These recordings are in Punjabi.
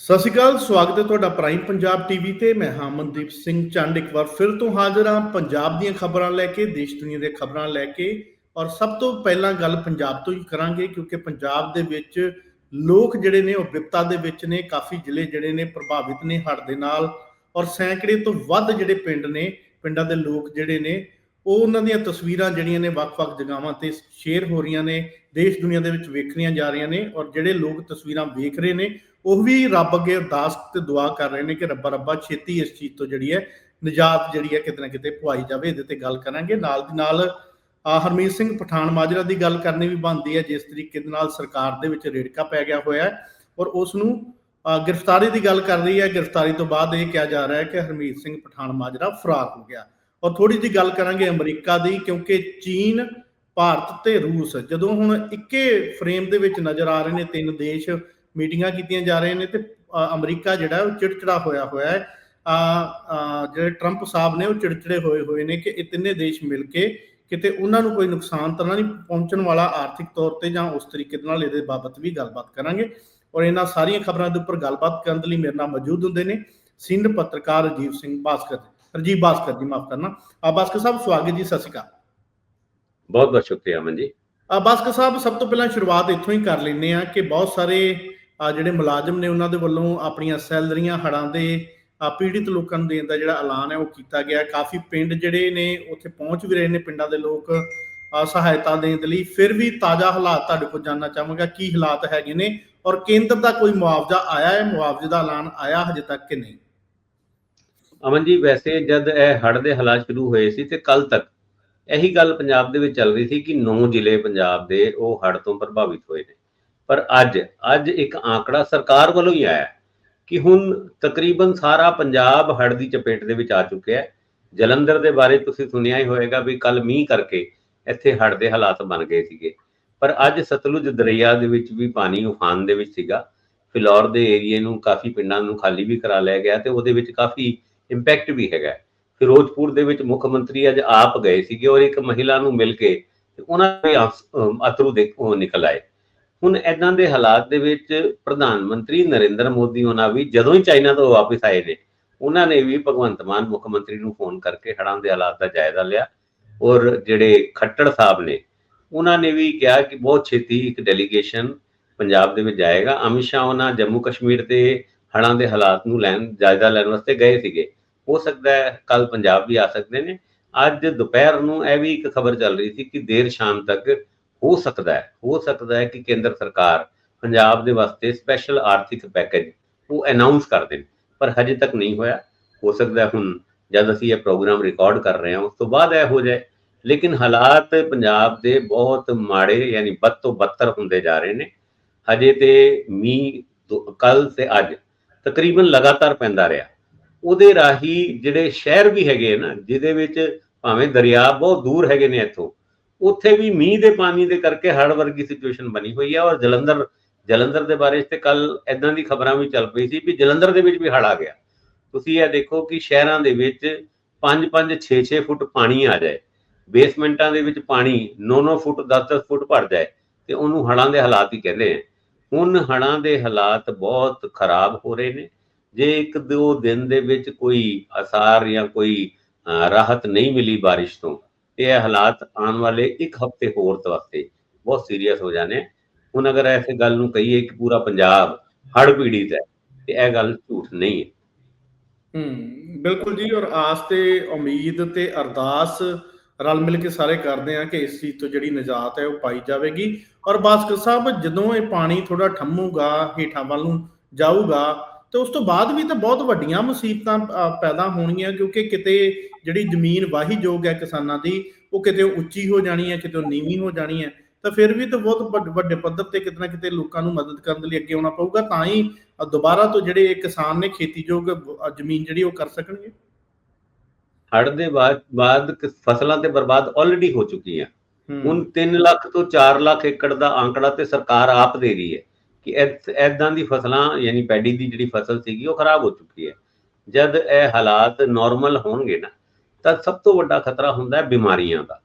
ਸਤਿ ਸ਼੍ਰੀ ਅਕਾਲ, ਸਵਾਗਤ ਹੈ ਤੁਹਾਡਾ ਪ੍ਰਾਈਮ ਪੰਜਾਬ ਟੀਵੀ ਤੇ। ਮੈਂ ਹਾਂ ਮਨਦੀਪ ਸਿੰਘ ਚੰਡ ਇੱਕ ਵਾਰ ਫਿਰ ਤੋਂ ਹਾਜ਼ਰ ਹਾਂ ਪੰਜਾਬ ਦੀਆਂ ਖਬਰਾਂ ਲੈ ਕੇ, ਦੇਸ਼ ਦੁਨੀਆ ਦੀਆਂ ਖਬਰਾਂ ਲੈ ਕੇ। ਔਰ ਸਭ ਤੋਂ ਪਹਿਲਾਂ ਗੱਲ ਪੰਜਾਬ ਤੋਂ ਹੀ ਕਰਾਂਗੇ, ਕਿਉਂਕਿ ਪੰਜਾਬ ਦੇ ਵਿੱਚ ਲੋਕ ਜਿਹੜੇ ਨੇ, ਉਹ ਵਿਪਤਾ ਦੇ ਵਿੱਚ ਨੇ। ਕਾਫੀ ਜ਼ਿਲ੍ਹੇ ਜਿਹੜੇ ਨੇ, ਪ੍ਰਭਾਵਿਤ ਨੇ ਹੜ੍ਹ ਦੇ ਨਾਲ। ਔਰ ਸੈਂਕੜੇ ਤੋਂ ਵੱਧ ਜਿਹੜੇ ਪਿੰਡ ਨੇ, ਪਿੰਡਾਂ ਦੇ ਲੋਕ ਜਿਹੜੇ ਨੇ, ਉਹ ਉਹਨਾਂ ਦੀਆਂ ਤਸਵੀਰਾਂ ਜਿਹੜੀਆਂ ਨੇ, ਵੱਖ-ਵੱਖ ਜਗ੍ਹਾਵਾਂ ਤੇ ਸ਼ੇਅਰ ਹੋ ਰਹੀਆਂ ਨੇ। ਦੇਸ਼ ਦੁਨੀਆ ਦੇ ਵਿੱਚ ਵੇਖਣੀਆਂ ਜਾ ਰਹੀਆਂ ਨੇ। ਔਰ ਜਿਹੜੇ ਲੋਕ ਤਸਵੀਰਾਂ ਵੇਖ ਰਹੇ ਨੇ ਉਹ ਵੀ ਰੱਬ ਅੱਗੇ ਅਰਦਾਸ ਤੇ ਦੁਆ ਕਰ ਰਹੇ ਨੇ ਕਿ ਰੱਬਾ ਰੱਬਾ ਛੇਤੀ ਇਸ ਚੀਜ਼ ਤੋਂ ਜਿਹੜੀ ਹੈ, ਨਿਜਾਤ ਜਿਹੜੀ ਹੈ ਕਿਤੇ ਨਾ ਕਿਤੇ ਪਵਾਈ ਜਾਵੇ, ਇਹਦੇ ਤੇ ਗੱਲ ਕਰਾਂਗੇ। ਨਾਲ ਦੀ ਨਾਲ ਹਰਮੀਤ ਸਿੰਘ ਪਠਾਨ ਮਾਜਰਾ ਦੀ ਗੱਲ ਕਰਨੀ ਵੀ ਬਣਦੀ ਹੈ, ਜਿਸ ਤਰੀਕੇ ਦੇ ਨਾਲ ਸਰਕਾਰ ਦੇ ਵਿੱਚ ਰੇੜਕਾ ਪੈ ਗਿਆ ਹੋਇਆ ਹੈ ਔਰ ਉਸ ਨੂੰ ਗ੍ਰਿਫਤਾਰੀ ਦੀ ਗੱਲ ਕਰ ਰਹੀ ਹੈ। ਗ੍ਰਿਫਤਾਰੀ ਤੋਂ ਬਾਅਦ ਇਹ ਕਿਹਾ ਜਾ ਰਿਹਾ ਹੈ ਕਿ ਹਰਮੀਤ ਸਿੰਘ ਪਠਾਨ ਮਾਜਰਾ ਫਰਾਰ ਹੋ ਗਿਆ। ਔਰ ਥੋੜੀ ਜਿਹੀ ਗੱਲ ਕਰਾਂਗੇ ਅਮਰੀਕਾ ਦੀ, ਕਿਉਂਕਿ ਚੀਨ, ਭਾਰਤ ਤੇ ਰੂਸ, ਜਦੋਂ ਹੁਣ ਇੱਕੇ ਫਰੇਮ ਦੇ ਵਿੱਚ ਨਜ਼ਰ ਆ ਰਹੇ ਨੇ ਤਿੰਨ ਦੇਸ਼ ਮੀਟਿੰਗਾਂ ਕੀਤੀਆਂ ਜਾ ਰਹੀਆਂ ਨੇ ਤੇ ਅਮਰੀਕਾ ਜਿਹੜਾ ਉਹ ਚਿੜਚਿੜਾ ਹੋਇਆ ਹੋਇਆ ਹੈ। ਆ ਜਿਹੜੇ ਟਰੰਪ ਸਾਹਿਬ ਨੇ ਉਹ ਚਿੜਚਿੜੇ ਹੋਏ ਹੋਏ ਨੇ ਕਿ ਇਹ ਤਿੰਨੇ ਦੇਸ਼ ਮਿਲ ਕੇ ਕਿਤੇ ਉਹਨਾਂ ਨੂੰ ਕੋਈ ਨੁਕਸਾਨ ਤਾਂ ਨਹੀਂ ਪਹੁੰਚਣ ਵਾਲਾ ਆਰਥਿਕ ਤੌਰ ਤੇ ਜਾਂ ਉਸ ਤਰੀਕੇ ਦੇ ਨਾਲ ਇਹਦੇ ਬਾਬਤ ਵੀ ਗੱਲਬਾਤ ਕਰਾਂਗੇ। ਔਰ ਇਹਨਾਂ ਸਾਰੀਆਂ ਖਬਰਾਂ ਦੇ ਉੱਪਰ ਗੱਲਬਾਤ ਕਰਨ ਦੇ ਲਈ ਮੇਰੇ ਨਾਲ ਮੌਜੂਦ ਹੁੰਦੇ ਨੇ ਸੀਨੀਅਰ ਪੱਤਰਕਾਰ ਰਜੀਵ ਸਿੰਘ ਬਾਸਕਰ ਰਜੀਵ ਬਾਸਕਰ ਜੀ ਮਾਫ ਕਰਨਾ। ਆ ਬਾਸਕਰ ਸਾਹਿਬ ਸਵਾਗਤ ਜੀ ਸਤਿ ਸ਼੍ਰੀ ਅਕਾਲ। ਬਹੁਤ ਬਹੁਤ ਸ਼ੁਕਰੀਆ ਅਮਨ ਜੀ। ਆ ਬਾਸਕਰ ਸਾਹਿਬ ਸਭ ਤੋਂ ਪਹਿਲਾਂ ਸ਼ੁਰੂਆਤ ਇੱਥੋਂ ਹੀ ਕਰ ਲੈਂਦੇ ਆ ਕਿ ਬਹੁਤ ਸਾਰੇ ਆ ਜਿਹੜੇ ਮੁਲਾਜ਼ਮ ਨੇ ਉਹਨਾਂ ਦੇ ਵੱਲੋਂ ਆਪਣੀਆਂ ਸੈਲਰੀਆਂ ਹੜਾਂ ਦੇ ਪੀੜਿਤ ਲੋਕਾਂ ਨੂੰ ਦੇਣ ਦਾ ਜਿਹੜਾ ਐਲਾਨ ਹੈ ਉਹ ਕੀਤਾ ਗਿਆ। ਕਾਫੀ ਪਿੰਡ ਜਿਹੜੇ ਨੇ ਉੱਥੇ ਪਹੁੰਚ ਵੀ ਰਹੇ ਨੇ ਪਿੰਡਾਂ ਦੇ ਲੋਕ ਸਹਾਇਤਾ ਦੇਣ ਦੇ ਲਈ। ਫਿਰ ਵੀ ਤਾਜ਼ਾ ਹਾਲਾਤ ਤੁਹਾਡੇ ਕੋਲ ਜਾਨਣਾ ਚਾਹਾਂਗਾ ਕੀ ਹਾਲਾਤ ਹੈਗੇ ਨੇ ਔਰ ਕੇਂਦਰ ਦਾ ਕੋਈ ਮੁਆਵਜ਼ਾ ਆਇਆ ਹੈ? ਮੁਆਵਜ਼ੇ ਦਾ ਐਲਾਨ ਆਇਆ ਹਜੇ ਤੱਕ ਕਿ ਨਹੀਂ? ਅਮਨ ਜੀ, ਵੈਸੇ ਜਦ ਇਹ ਹੜ ਦੇ ਹਾਲਾਤ ਸ਼ੁਰੂ ਹੋਏ ਸੀ ਤੇ ਕੱਲ ਤੱਕ ਇਹੀ ਗੱਲ ਪੰਜਾਬ ਦੇ ਵਿੱਚ ਚੱਲ ਰਹੀ ਸੀ ਕਿ 9 ਜ਼ਿਲ੍ਹੇ ਪੰਜਾਬ ਦੇ ਉਹ ਹੜ ਤੋਂ ਪ੍ਰਭਾਵਿਤ ਹੋਏ ਨੇ। ਪਰ ਅੱਜ ਅੱਜ ਇੱਕ ਆંકੜਾ ਸਰਕਾਰ ਵੱਲੋਂ ਹੀ ਆਇਆ ਕਿ ਹੁਣ ਤਕਰੀਬਨ ਸਾਰਾ ਪੰਜਾਬ ਹੜ੍ਹ ਦੀ ਚਪੇਟ ਦੇ ਵਿੱਚ ਆ ਚੁੱਕਿਆ ਹੈ। ਜਲੰਧਰ ਦੇ ਬਾਰੇ ਤੁਸੀਂ ਸੁਣਿਆ ਹੀ ਹੋਵੇਗਾ ਵੀ ਕੱਲ ਮੀਂਹ ਕਰਕੇ ਇੱਥੇ ਹੜ੍ਹ ਦੇ ਹਾਲਾਤ ਬਣ ਗਏ ਸੀਗੇ। ਪਰ ਅੱਜ ਸਤਲੁਜ ਦਰਿਆ ਦੇ ਵਿੱਚ ਵੀ ਪਾਣੀ ਉਫਾਨ ਦੇ ਵਿੱਚ ਸੀਗਾ। ਫਿਲੌਰ ਦੇ ਏਰੀਏ ਨੂੰ, ਕਾਫੀ ਪਿੰਡਾਂ ਨੂੰ ਖਾਲੀ ਵੀ ਕਰਾ ਲਿਆ ਗਿਆ ਤੇ ਉਹਦੇ ਵਿੱਚ ਕਾਫੀ ਇੰਪੈਕਟ ਵੀ ਹੈਗਾ ਫਿਰੋਜ਼ਪੁਰ ਦੇ ਵਿੱਚ ਮੁੱਖ ਮੰਤਰੀ ਅੱਜ ਆਪ ਗਏ ਸੀਗੇ ਔਰ ਇੱਕ ਮਹਿਲਾ ਨੂੰ ਮਿਲ ਕੇ ਉਹਨਾਂ ਦੇ ਅਥਰੂ ਦੇ ਨਿਕਲ ਆਏ। ਹੁਣ ਐਦਾਂ ਦੇ ਹਾਲਾਤ ਦੇ ਵਿੱਚ ਪ੍ਰਧਾਨ ਮੰਤਰੀ ਨਰਿੰਦਰ ਮੋਦੀ ਉਹਨਾਂ ਵੀ ਜਦੋਂ ਹੀ ਚਾਈਨਾ ਤੋਂ ਵਾਪਸ ਆਏ ਨੇ, ਉਹਨਾਂ ਨੇ ਵੀ ਭਗਵੰਤ ਮਾਨ ਮੁੱਖ ਮੰਤਰੀ ਨੂੰ ਫੋਨ ਕਰਕੇ ਹੜ੍ਹਾਂ ਦੇ ਹਾਲਾਤ ਦਾ ਜਾਇਜ਼ਾ ਲਿਆ ਔਰ ਜਿਹੜੇ ਖੱਟੜ ਸਾਹਿਬ ਨੇ, ਉਹਨਾਂ ਨੇ ਵੀ ਕਿਹਾ ਕਿ ਬਹੁਤ ਛੇਤੀ ਇੱਕ ਡੈਲੀਗੇਸ਼ਨ ਪੰਜਾਬ ਦੇ ਵਿੱਚ ਜਾਏਗਾ। ਅਮਿਤ ਸ਼ਾਹ ਉਹਨਾਂ ਜੰਮੂ ਕਸ਼ਮੀਰ ਤੇ ਹੜਾਂ ਦੇ ਹਾਲਾਤ ਨੂੰ ਲੈਣ, ਜਾਇਜ਼ਾ ਲੈਣ ਵਾਸਤੇ ਗਏ ਸੀਗੇ। ਹੋ ਸਕਦਾ ਹੈ ਕੱਲ ਪੰਜਾਬ ਵੀ ਆ ਸਕਦੇ ਨੇ। ਅੱਜ ਦੁਪਹਿਰ ਨੂੰ ਇਹ ਵੀ ਇੱਕ ਖਬਰ ਚੱਲ ਰਹੀ ਸੀ ਕਿ ਦੇਰ ਸ਼ਾਮ ਤੱਕ ਹੋ ਸਕਦਾ ਹੈ, ਹੋ ਸਕਦਾ ਹੈ ਕਿ ਕੇਂਦਰ ਸਰਕਾਰ ਪੰਜਾਬ ਦੇ ਵਾਸਤੇ ਸਪੈਸ਼ਲ ਆਰਥਿਕ ਪੈਕੇਜ ਉਹ ਅਨਾਉਂਸ ਕਰ ਦੇਣ, ਪਰ ਹਜੇ ਤੱਕ ਨਹੀਂ ਹੋਇਆ। ਹੋ ਸਕਦਾ ਹੁਣ ਜਦ ਅਸੀਂ ਇਹ ਪ੍ਰੋਗਰਾਮ ਰਿਕਾਰਡ ਕਰ ਰਹੇ ਹਾਂ, ਉਸ ਤੋਂ ਬਾਅਦ ਇਹ ਹੋ ਜਾਏ। ਲੇਕਿਨ ਹਾਲਾਤ ਪੰਜਾਬ ਦੇ ਬਹੁਤ ਮਾੜੇ ਯਾਨੀ ਬਦ ਤੋਂ ਬਦਤਰ ਹੁੰਦੇ ਜਾ ਰਹੇ ਨੇ। ਹਜੇ ਤੇ ਮੀਂਹ ਕੱਲ ਤੇ ਅੱਜ ਤਕਰੀਬਨ ਲਗਾਤਾਰ ਪੈਂਦਾ ਰਿਹਾ। ਉਹਦੇ ਰਾਹੀਂ ਜਿਹੜੇ ਸ਼ਹਿਰ ਵੀ ਹੈਗੇ ਨਾ, ਜਿਹਦੇ ਵਿੱਚ ਭਾਵੇਂ ਦਰਿਆ ਬਹੁਤ ਦੂਰ ਹੈਗੇ ਨੇ ਇੱਥੋਂ ਉੱਥੇ ਵੀ ਮੀਂਹ ਦੇ ਪਾਣੀ ਦੇ ਕਰਕੇ ਹੜ੍ਹ ਵਰਗੀ ਸਿਚੁਏਸ਼ਨ ਬਣੀ ਹੋਈ ਹੈ ਔਰ ਜਲੰਧਰ ਜਲੰਧਰ ਦੇ ਬਾਰੇ ਤੇ ਕੱਲ ਐਦਾਂ ਦੀ ਖਬਰਾਂ ਵੀ ਚੱਲ ਪਈ ਸੀ ਵੀ ਜਲੰਧਰ ਦੇ ਵਿੱਚ ਵੀ ਹੜ੍ਹ ਆ ਗਿਆ। ਤੁਸੀਂ ਇਹ ਦੇਖੋ ਕਿ ਸ਼ਹਿਰਾਂ ਦੇ ਵਿੱਚ 5-5 6-6 ਫੁੱਟ ਪਾਣੀ ਆ ਜਾਏ। ਬੇਸਮੈਂਟਾਂ ਦੇ ਵਿੱਚ ਪਾਣੀ 9-9 ਫੁੱਟ 10-10 ਫੁੱਟ ਭਰ ਜਾਏ ਤੇ ਉਹਨੂੰ ਹੜਾਂ ਦੇ ਹਾਲਾਤ ਹੀ ਕਹਿੰਦੇ ਆ। ਹੁਣ ਹੜ੍ਹਾਂ ਦੇ ਹਾਲਾਤ ਬਹੁਤ ਖਰਾਬ ਹੋ ਰਹੇ ਨੇ। ਜੇ ਇੱਕ, ਦੋ ਦਿਨ ਦੇ ਵਿੱਚ ਕੋਈ ਅਸਾਰ ਜਾਂ ਕੋਈ ਰਾਹਤ ਨਹੀਂ ਮਿਲੀ ਬਾਰਿਸ਼ ਤੋਂ ਤੇ ਇਹ ਹਾਲਾਤ ਆਉਣ ਵਾਲੇ ਇੱਕ ਹਫ਼ਤੇ ਹੋਰ ਵਾਸਤੇ ਬਹੁਤ ਸੀਰੀਅਸ ਹੋ ਜਾਣੇ। ਹੁਣ ਅਗਰ ਐਸੇ ਗੱਲ ਨੂੰ ਕਹੀਏ ਕਿ ਪੂਰਾ ਪੰਜਾਬ ਹੜ ਪੀੜਿਤ ਹੈ, ਤੇ ਇਹ ਗੱਲ ਝੂਠ ਨਹੀਂ ਹੈ। ਹੂੰ, ਬਿਲਕੁਲ ਜੀ, ਔਰ ਆਸ ਤੇ ਉਮੀਦ ਤੇ ਅਰਦਾਸ ਰਲ ਮਿਲ ਕੇ ਸਾਰੇ ਕਰਦੇ ਆ ਕਿ ਇਸ ਚੀਜ਼ ਤੋਂ ਜਿਹੜੀ ਨਿਜਾਤ ਹੈ ਉਹ ਪਾਈ ਜਾਵੇਗੀ। ਔਰ ਬਾਸਕਰ ਸਾਹਿਬ, ਜਦੋਂ ਇਹ ਪਾਣੀ ਥੋੜਾ ਠੰਮੂਗਾ, ਹੇਠਾਂ ਵੱਲ ਨੂੰ ਜਾਊਗਾ ਤੇ ਉਸ ਤੋਂ ਬਾਅਦ ਵੀ ਤਾਂ ਬਹੁਤ ਵੱਡੀਆਂ ਮੁਸੀਬਤਾਂ ਪੈਦਾ ਹੋਣਗੀਆਂ ਕਿਉਂਕਿ ਕਿਤੇ ਜਿਹੜੀ ਜ਼ਮੀਨ ਵਾਹੀਯੋਗ ਹੈ ਕਿਸਾਨਾਂ ਦੀ ਉਹ ਕਿਤੇ ਉੱਚੀ ਹੋ ਜਾਣੀ ਹੈ ਕਿਤੇ ਨੀਵੀਂ ਹੋ ਜਾਣੀ ਹੈ ਤਾਂ ਫਿਰ ਵੀ ਤਾਂ ਬਹੁਤ ਵੱਡ- ਪੱਧਰ ਤੇ ਕਿਤੇ ਨਾ ਕਿਤੇ ਲੋਕਾਂ ਨੂੰ ਮਦਦ ਕਰਨ ਦੇ ਲਈ ਅੱਗੇ ਆਉਣਾ ਪਊਗਾ ਤਾਂ ਹੀ ਦੁਬਾਰਾ ਤੋਂ ਜਿਹੜੇ ਕਿਸਾਨ ਨੇ ਖੇਤੀਯੋਗ ਜ਼ਮੀਨ ਜਿਹੜੀ ਉਹ ਕਰ ਸਕਣਗੇ। ਹੜ੍ਹ ਦੇ ਬਾਅਦ ਬਾਅਦ ਫਸਲਾਂ ਤੇ ਬਰਬਾਦ ਆਲਰੇਡੀ ਹੋ ਚੁੱਕੀਆਂ। ਹੂੰ, ਹੁਣ 3 ਲੱਖ ਤੋਂ 4 ਲੱਖ ਏਕੜ ਦਾ ਆંકੜਾ ਤੇ ਸਰਕਾਰ ਆਪ ਦੇ ਰਹੀ ਹੈ। ਕਿ ਐਦਾਂ ਦੀ ਫਸਲਾਂ ਯਾਨੀ ਪੈਡੀ ਦੀ ਜਿਹੜੀ ਫਸਲ ਸੀਗੀ ਉਹ ਖਰਾਬ ਹੋ ਚੁੱਕੀ ਹੈ ਜਦ ਇਹ ਹਾਲਾਤ ਨਾਰਮਲ ਹੋਣਗੇ ਨਾ, ਤਾਂ ਸਭ ਤੋਂ ਵੱਡਾ ਖਤਰਾ ਹੁੰਦਾ ਹੈ ਬਿਮਾਰੀਆਂ ਦਾ